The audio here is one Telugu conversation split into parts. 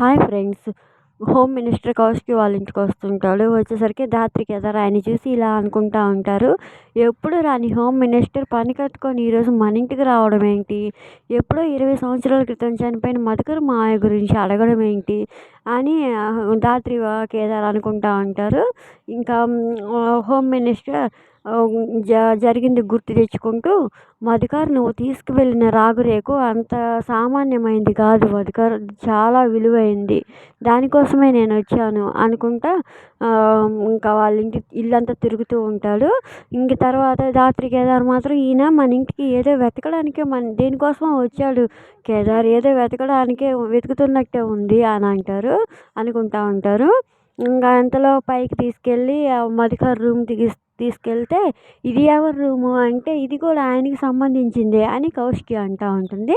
Hi friends. హోమ్ మినిస్టర్ కౌశికి వాళ్ళ ఇంటికి వస్తుంటాడు. వచ్చేసరికి ధాత్రి కదా ఆయన చూసి ఇలా అనుకుంటా ఉంటారు. ఎప్పుడు రాని హోమ్ మినిస్టర్ పని కట్టుకొని ఈరోజు మన ఇంటికి రావడం ఏంటి? ఎప్పుడో ఇరవై సంవత్సరాల క్రితం చనిపోయిన మధుకర్ మాయ గురించి అడగడం ఏంటి? అని ధాత్రి కేదార్ అనుకుంటా ఉంటారు ఇంకా హోమ్ మినిస్టర్ జ జరిగింది గుర్తు తెచ్చుకుంటూ మధుకర్ నువ్వు తీసుకువెళ్ళిన రాగురేకు అంత సామాన్యమైంది కాదు మధుకర్ చాలా విలువైంది. దానికోసమే నేను వచ్చాను అనుకుంటా ఇంకా వాళ్ళ ఇంటి ఇల్లంతా తిరుగుతూ ఉంటాడు. ఇంక తర్వాత రాత్రి కేదార్ మాత్రం ఈయన మన ఇంటికి ఏదో వెతకడానికే మన దేనికోసమో వచ్చాడు. కేదార్ ఏదో వెతకడానికే వెతుకుతున్నట్టే ఉంది అని అంటారు. అనుకుంటా ఉంటారు. ఇంకా అంతలో పైకి తీసుకెళ్ళి మధుకర్ రూమ్ దిగి తీసుకెళ్తే ఇది ఎవరి రూము అంటే ఇది కూడా ఆయనకి సంబంధించిందే అని కౌశికి అంటూ ఉంటుంది.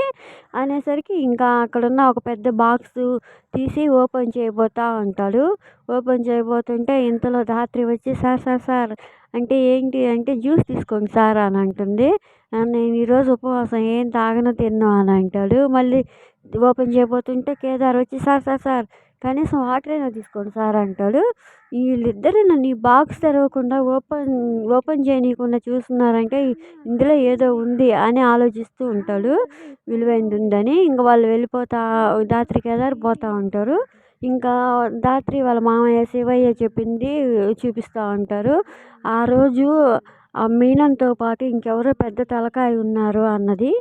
అనేసరికి ఇంకా అక్కడున్న ఒక పెద్ద బాక్సు తీసి ఓపెన్ చేయబోతూ ఉంటాడు. ఓపెన్ చేయబోతుంటే ఇంతలో ధాత్రి వచ్చి సార్ సార్ సార్ అంటే ఏంటి అంటే జ్యూస్ తీసుకోండి సార్ అని అంటుంది. నేను ఈరోజు ఉపవాసం ఏం తాగను తిన్ను అని అంటాడు. మళ్ళీ ఓపెన్ చేయబోతుంటే కేదార్ వచ్చి సార్ సార్ సార్ కనీసం వాటర్ అయినా తీసుకోండి సార్ అంటాడు. వీళ్ళిద్దరూ నన్ను ఈ బాక్స్ తెరవకుండా ఓపెన్ ఓపెన్ చేయనీయకుండా చూస్తున్నారంటే ఇందులో ఏదో ఉంది అని ఆలోచిస్తూ ఉంటాడు. విలువైనది ఉందని ఇంకా వాళ్ళు వెళ్ళిపోతా దాత్రి కేదార్ పోతూ ఉంటారు. ఇంకా దాత్రి వాళ్ళ మామయ్య శివయ్య చెప్పింది చూపిస్తూ ఉంటారు. ఆ రోజు ఆ మీనంతో పాటు ఇంకెవరో పెద్ద తలకాయ ఉన్నారు అన్నది.